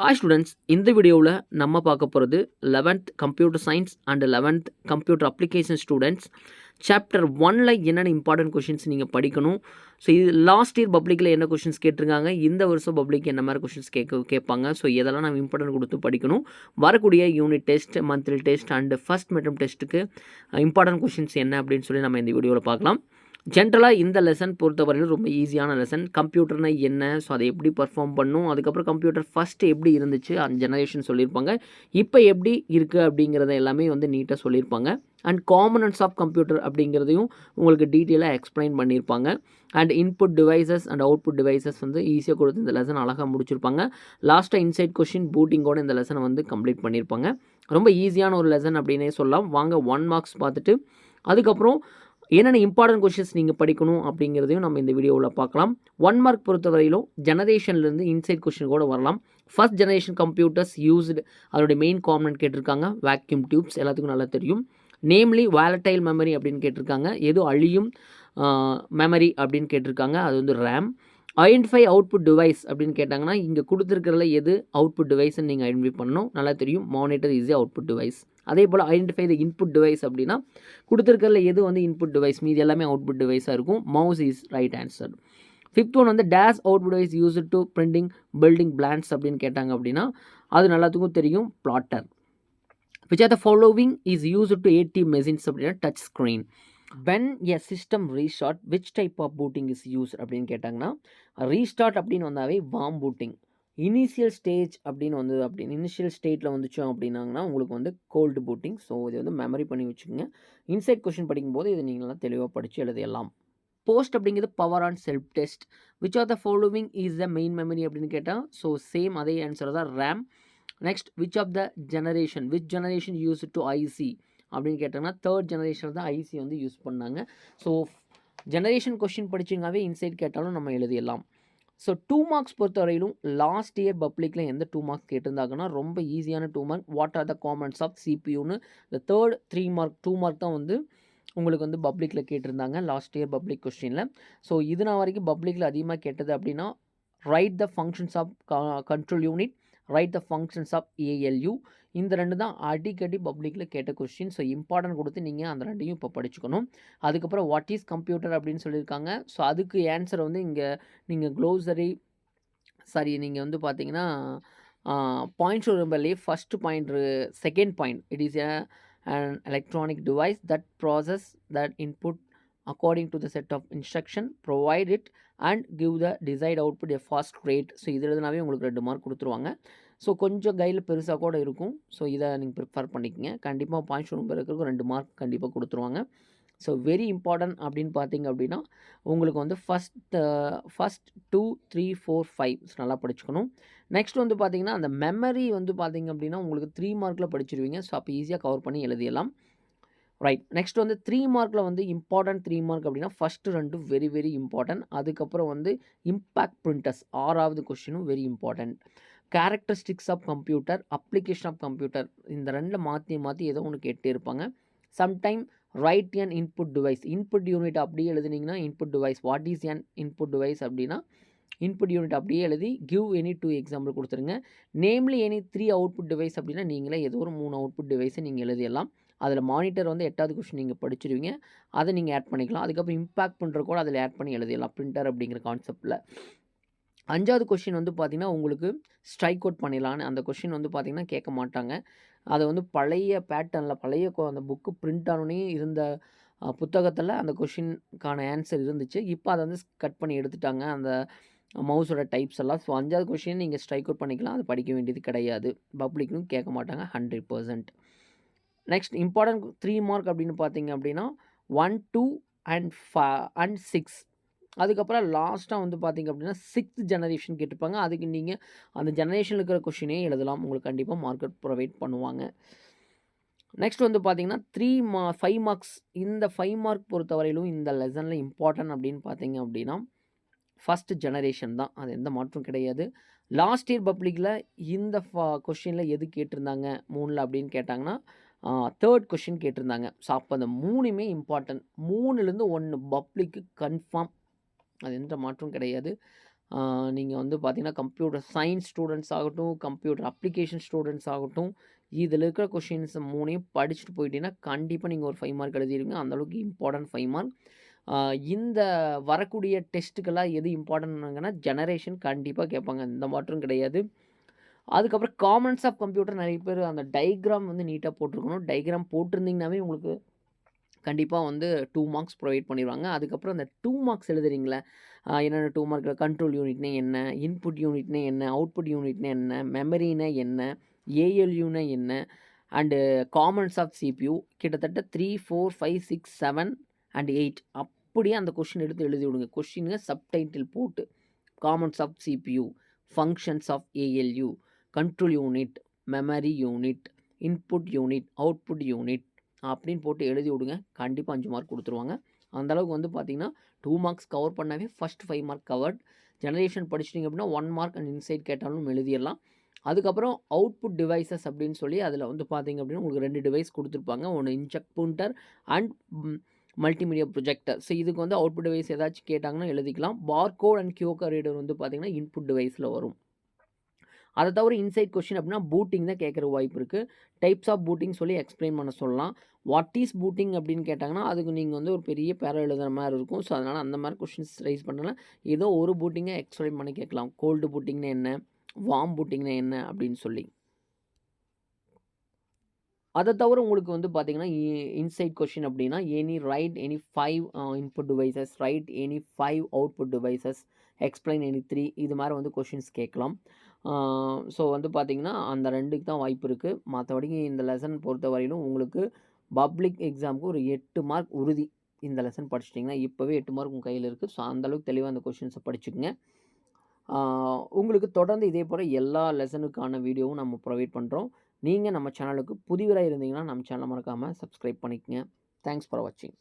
Hi students இந்த வீடியோவில் நம்ம பார்க்க போகிறது eleventh computer science and eleventh computer application students chapter ஒனில் என்னென்ன இம்பார்ட்டன்ட் கொஷின்ஸ் நீங்கள் படிக்கணும்? ஸோ இது லாஸ்ட் இயர் பப்ளிக்கில் என்ன கொஷின்ஸ் கேட்டிருக்காங்க? இந்த வருஷம் பப்ளிக் என்ன மாதிரி கொஷின்ஸ் கேட்க கேட்பாங்க? ஸோ இதெல்லாம் நம்ம இம்பார்ட்டன்ட் கொடுத்து படிக்கணும். வரக்கூடிய unit test monthly test and first midterm டெஸ்ட்டுக்கு இம்பார்ட்டன்ட் கொஷின்ஸ் என்ன அப்படின்னு சொல்லி நம்ம இந்த வீடியோவில் பார்க்கலாம். ஜென்ரலாக இந்த லெசன் பொறுத்தவரையிலும் ரொம்ப ஈஸியான லெசன் கம்ப்யூட்டர்னா என்ன? ஸோ அதை எப்படி பர்ஃபார்ம் பண்ணும்? அதுக்கப்புறம் கம்ப்யூட்டர் ஃபஸ்ட்டு எப்படி இருந்துச்சு? அந்த ஜெனரேஷன் சொல்லியிருப்பாங்க. இப்போ எப்படி இருக்குது அப்படிங்கிறத எல்லாமே வந்து நீட்டாக சொல்லியிருப்பாங்க. அண்ட் காமனன்ஸ் ஆஃப் கம்ப்யூட்டர் அப்படிங்கிறதையும் உங்களுக்கு டீட்டெயிலாக எக்ஸ்பிளைன் பண்ணியிருப்பாங்க. And input devices and output devices வந்து ஈஸியாக கொடுத்து இந்த லெசன் அழகாக முடிச்சிருப்பாங்க. லாஸ்ட்டாக இன்சைட் கொஷின் பூட்டிங்கோட இந்த லெசனை வந்து கம்ப்ளீட் பண்ணியிருப்பாங்க. ரொம்ப ஈஸியான ஒரு லெசன் அப்படின்னே சொல்லலாம். வாங்க ஒன் மார்க்ஸ் பார்த்துட்டு அதுக்கப்புறம் என்னென்ன இம்பார்ட்டன்ட் கொஷின்ஸ் நீங்கள் படிக்கணும் அப்படிங்கிறதையும் நம்ம இந்த வீடியோவில் பார்க்கலாம். ஒன் மார்க் பொறுத்தவரையிலும் ஜெனரேஷன்லேருந்து இன்சைட் கொஷின் கூட வரலாம். ஃபஸ்ட் ஜெனரேஷன் கம்ப்யூட்டர்ஸ் யூஸ்டு அதோடைய மெயின் காம்பனன்ட் கேட்டிருக்காங்க. வேக்யூம் டியூப்ஸ் எல்லாத்துக்கும் நல்லா தெரியும். நேம்லி வேலட்டைல் மெமரி அப்படின்னு கேட்டிருக்காங்க. எது அழியும் மெமரி அப்படின்னு கேட்டிருக்காங்க. அது வந்து ரேம் ஐடென்டிஃபை அவுட்புட் டிவைஸ் அப்படின்னு கேட்டாங்கன்னா இங்கே கொடுத்துருக்கிறதுல எது அவுட்புட் டிவைஸ்ன்னு நீங்கள் ஐடென்டிஃபை பண்ணணும். நல்லா தெரியும். மானிட்டர் இஸ் அவுட்புட் டிவைஸ் அதே போல் ஐடென்டிஃபை த இன்புட் டிவைஸ் அப்படின்னா கொடுத்துருக்கறதுல எது வந்து இன்புட் டிவைஸ் மீது எல்லாமே அவுட்புட் டிவைஸாக இருக்கும். Mouse is right answer fifth one வந்து days output device use to printing building plans அப்படின்னு கேட்டாங்க அப்படின்னா அது நல்லாத்துக்கும் தெரியும். Plotter which are the following is use to AT machines அப்படின்னா touch screen when a system restart which type of booting is use அப்படின்னு கேட்டாங்கன்னா ரீஸ்டார்ட் அப்படின்னு வந்தாவே வாம் பூட்டிங் இனிஷியல் ஸ்டேஜ் அப்படின்னு வந்து அப்படின்னு இனிஷியல் ஸ்டேட்டில் வந்துச்சோம் அப்படின்னாங்கன்னா உங்களுக்கு வந்து கோல்டு பூட்டிங் ஸோ இது வந்து மெமரி பண்ணி வச்சுக்கோங்க. இன்சைட் கொஷின் படிக்கும்போது இது நீங்களாம் தெளிவாக படித்து எழுதிடலாம் போஸ்ட் அப்படிங்கிறது power on self test which are the following is the main memory அப்படின்னு கேட்டால் ஸோ சேம் அதே ஆன்சர் தான் RAM next which of the generation which generation use to IC அப்படின்னு கேட்டாங்கன்னா தேர்ட் ஜெனரேஷன் தான் ஐசி வந்து யூஸ் பண்ணாங்க. ஸோ ஜெனரேஷன் கொஷின் படிச்சிங்கனாவே இன்சைட் கேட்டாலும் நம்ம எழுதிடலாம். ஸோ டூ மார்க்ஸ் பொறுத்தவரையிலும் லாஸ்ட் இயர் பப்ளிக்கில் எந்த டூ மார்க்ஸ் கேட்டிருந்தாங்கன்னா ரொம்ப ஈஸியான two mark what are the comments of சிபியூன்னு இந்த third three mark two mark தான் வந்து உங்களுக்கு வந்து பப்ளிக்கில் கேட்டிருந்தாங்க லாஸ்ட் இயர் பப்ளிக் கொஸ்டினில் ஸோ இது நான் வரைக்கும் பப்ளிக்கில் அதிகமாக கேட்டது அப்படின்னா right the functions of control unit right the functions of ALU இந்த ரெண்டு தான் அடிக்கடி பப்ளிக்கில் கேட்ட கொஸ்டின் ஸோ இம்பார்ட்டன்ட் கொடுத்து நீங்கள் அந்த ரெண்டையும் இப்போ படிச்சுக்கணும். அதுக்கப்புறம் வாட் இஸ் கம்ப்யூட்டர் அப்படின்னு சொல்லியிருக்காங்க. ஸோ அதுக்கு ஆன்சர் வந்து இங்கே நீங்கள் க்ளோசரி சாரி நீங்கள் வந்து பார்த்தீங்கன்னா points ரொம்பலே first point second point it is a electronic device that process that input according to the set of instruction provide it and give the decide output a fast rate so இது எழுதுனாவே உங்களுக்கு ரெண்டு mark கொடுத்துருவாங்க. So கொஞ்சம் கையில் பெருசாக கூட இருக்கும். ஸோ இதை நீங்கள் ப்ரிஃபர் பண்ணிக்கங்க. கண்டிப்பாக பாயிண்ட் ரொம்ப இருக்கிறதுக்கு ரெண்டு மார்க் கண்டிப்பாக கொடுத்துருவாங்க. ஸோ வெரி இம்பார்ட்டன்ட் அப்படின்னு பார்த்தீங்க அப்படின்னா உங்களுக்கு வந்து first first two three four five நல்லா படிச்சுக்கணும். நெக்ஸ்ட் வந்து பார்த்தீங்கன்னா அந்த மெமரி வந்து பார்த்தீங்க அப்படின்னா உங்களுக்கு த்ரீ மார்க்கில் படிச்சிருவீங்க. ஸோ அப்போ ஈஸியாக கவர் பண்ணி எழுதிடலாம். ரைட் நெக்ஸ்ட் வந்து த்ரீ மார்க்கில் வந்து இம்பார்ட்டன்ட் த்ரீ மார்க் அப்படின்னா ஃபஸ்ட்டு ரெண்டு வெரி வெரி இம்பார்ட்டன்ட் அதுக்கப்புறம் வந்து இம்பேக்ட் பிரிண்டர்ஸ் ஆறாவது கொஷினும் very important characteristics of computer application of computer இந்த ரெண்டில் மாற்றி மாற்றி ஏதோ ஒன்று கேட்டிருப்பாங்க sometime right an input device input unit அப்படியே எழுதுனீங்கன்னா input device what is an input device அப்படின்னா இன்புட் யூனிட் அப்படியே எழுதி கிவ் எனி டூ எக்ஸாம்பிள் கொடுத்துருங்க. Namely any three output device அப்படின்னா நீங்களே ஏதோ ஒரு மூணு அவுட்புட் டிவைஸை நீங்கள் எழுதிடலாம். அதில் மானிட்டர் வந்து எட்டாவது கொஷின் நீங்கள் படிச்சிருவீங்க. அதை நீங்கள் ஆட் பண்ணிக்கலாம். அதுக்கப்புறம் இம்பாக்ட் பண்ணுற கூட அதில் ஆட் பண்ணி எழுதிடலாம். பிரிண்டர் அப்படிங்கிற கான்செப்ட்டில் அஞ்சாவது கொஷின் வந்து பார்த்திங்கன்னா உங்களுக்கு ஸ்ட்ரைக் அவுட் பண்ணிடலான்னு அந்த கொஷின் வந்து பார்த்திங்கன்னா கேட்க மாட்டாங்க. அதை வந்து பழைய பேட்டர்னில் பழைய அந்த புக்கு பிரிண்ட் ஆனோடனே இருந்த புத்தகத்தில் அந்த கொஷினுக்கான ஆன்சர் இருந்துச்சு. இப்போ அதை வந்து கட் பண்ணி எடுத்துட்டாங்க. அந்த மவுஸோட டைப்ஸ் எல்லாம். ஸோ அஞ்சாவது கொஷின் நீங்கள் ஸ்ட்ரைக் அவுட் பண்ணிக்கலாம். அது படிக்க வேண்டியது கிடையாது. பப்ளிக்னு கேட்க மாட்டாங்க. Hundred percent next important three mark அப்படின்னு பார்த்தீங்க அப்படின்னா ஒன் டூ அண்ட் ஃப அண்ட் சிக்ஸ் அதுக்கப்புறம் லாஸ்ட்டாக வந்து பார்த்திங்க அப்படின்னா சிக்ஸ்த் ஜெனரேஷன் கேட்டிருப்பாங்க. அதுக்கு நீங்கள் அந்த ஜெனரேஷனில் இருக்கிற கொஷினே எழுதலாம். உங்களுக்கு கண்டிப்பாக மார்க்கெட் ப்ரொவைட் பண்ணுவாங்க. நெக்ஸ்ட் வந்து பார்த்தீங்கன்னா த்ரீ மா ஃபைவ் மார்க்ஸ் இந்த ஃபைவ் மார்க் பொறுத்தவரையிலும் இந்த லெசனில் இம்பார்ட்டன்ட் அப்படின்னு பார்த்தீங்க அப்படின்னா ஃபஸ்ட் ஜெனரேஷன் தான். அது எந்த மாற்றம் கிடையாது. லாஸ்ட் இயர் பப்ளிக்கில் இந்த ஃபா கொஷினில் எது கேட்டிருந்தாங்க? மூணில் அப்படின்னு கேட்டாங்கன்னா தேர்ட் கொஷின் கேட்டிருந்தாங்க. ஸோ அப்போ அந்த மூணுமே இம்பார்ட்டன்ட் மூணுலேருந்து ஒன்று பப்ளிக்கு கன்ஃபார்ம் அது எந்த மாற்றம் கிடையாது. நீங்கள் வந்து பார்த்தீங்கன்னா கம்ப்யூட்டர் சயின்ஸ் ஸ்டூடெண்ட்ஸ் ஆகட்டும் கம்ப்யூட்டர் அப்ளிகேஷன் ஸ்டூடெண்ட்ஸ் ஆகட்டும் இதில் இருக்கிற கொஷின்ஸ் மூணையும் படிச்சுட்டு போயிட்டீங்கன்னா கண்டிப்பாக நீங்கள் ஒரு ஃபைவ் மார்க் எழுதிருங்க அந்தளவுக்கு இம்பார்ட்டன்ட் ஃபைவ் மார்க் இந்த வரக்கூடிய டெஸ்ட்டுக்கெல்லாம் எது இம்பார்ட்டன்ட்னா ஜெனரேஷன் கண்டிப்பாக கேட்பாங்க. இந்த மாற்றம் கிடையாது. அதுக்கப்புறம் காமன்ஸ் ஆஃப் கம்ப்யூட்டர் நிறைய பேர் அந்த டைக்ராம் வந்து நீட்டாக போட்டிருக்கணும். டைக்ராம் போட்டிருந்தீங்கன்னாவே உங்களுக்கு கண்டிப்பாக வந்து டூ மார்க்ஸ் ப்ரொவைட் பண்ணிடுவாங்க அதுக்கப்புறம் அந்த டூ மார்க்ஸ் எழுதுறீங்களே என்னென்ன டூ மார்க்கில் கண்ட்ரோல் யூனிட்னா என்ன? இன்புட் யூனிட்னா என்ன? அவுட்புட் யூனிட்னா என்ன? மெமரினா என்ன? ஏஎல்யூனா என்ன? அண்டு காமன்ஸ் ஆஃப் சிபியூ கிட்டத்தட்ட three four five six seven and eight அப்படியே அந்த கொஷின் எடுத்து எழுதி விடுங்க. கொஷினுங்க சப்டைட்டில் போட்டு commons of CPU functions of ALU control unit memory unit input unit output unit அப்படின்னு போட்டு எழுதி விடுங்க. கண்டிப்பாக அஞ்சு மார்க் கொடுத்துருவாங்க. அந்தளவுக்கு வந்து பார்த்திங்கன்னா டூ மார்க்ஸ் கவர் பண்ணாவே first five mark covered generation படிச்சிட்டிங்க அப்படின்னா ஒன் மார்க் அண்ட் இன்சைட் கேட்டாலும் எழுதிடலாம். அதுக்கப்புறம் அவுட்புட் டிவைசஸ் அப்படின்னு சொல்லி அதில் வந்து பார்த்திங்க அப்படின்னா உங்களுக்கு ரெண்டு டிவைஸ் கொடுத்துருப்பாங்க. ஒன்று inkjet printer and multimedia projector so இதுக்கு வந்து அவுட்புட் டிவைஸ் ஏதாச்சும் கேட்டாங்கன்னா எழுதிக்கலாம். பார்கோட் அண்ட் கியூகர் ரீடர் வந்து பார்த்தீங்கன்னா இன்புட் டிவைஸில் வரும். அதை தவிர இன்சைட் கொஷின் அப்படின்னா பூட்டிங் தான் கேட்குற வாய்ப்பு இருக்குது டைப்ஸ் ஆஃப் பூட்டிங் சொல்லி எக்ஸ்பிளைன் பண்ண சொல்லலாம். வாட் இஸ் பூட்டிங் அப்படின்னு கேட்டாங்கன்னா அதுக்கு நீங்கள் வந்து ஒரு பெரிய பேர எழுதுகிற மாதிரி இருக்கும். ஸோ அதனால் அந்த மாதிரி கொஷின்ஸ் ரைஸ் பண்ணலாம். ஏதோ ஒரு பூட்டிங்கை எக்ஸ்பிளைன் பண்ணி கேட்கலாம். கோல்டு பூட்டிங்னா என்ன? வார்ம் பூட்டிங்னா என்ன? அப்படின்னு சொல்லி. அதை தவிர உங்களுக்கு வந்து பார்த்தீங்கன்னா இன்சைட் கொஷின் அப்படின்னா any write any five input devices write any five output devices explain any three இது மாதிரி வந்து கொஷின்ஸ் கேட்கலாம். ஸோ வந்து பார்த்திங்கன்னா அந்த ரெண்டுக்கு தான் வாய்ப்பு இருக்குது மற்றபடிக்கு இந்த லெசன் பொறுத்த வரையிலும் உங்களுக்கு பப்ளிக் எக்ஸாமுக்கு ஒரு எட்டு மார்க் உறுதி இந்த லெசன் படிச்சிட்டிங்கன்னா இப்போவே எட்டு மார்க் உங்கள் கையில் இருக்குது ஸோ அந்தளவுக்கு தெளிவாக அந்த கொஷின்ஸை படிச்சுக்கோங்க. உங்களுக்கு தொடர்ந்து இதே போல் எல்லா லெசனுக்கான வீடியோவும் நம்ம ப்ரொவைட் பண்ணுறோம் நீங்கள் நம்ம சேனலுக்கு புதிவராக இருந்தீங்கன்னா நம்ம சேனலை மறக்காமல் சப்ஸ்கிரைப் பண்ணிக்கங்க. தேங்க்ஸ் ஃபார் வாட்சிங்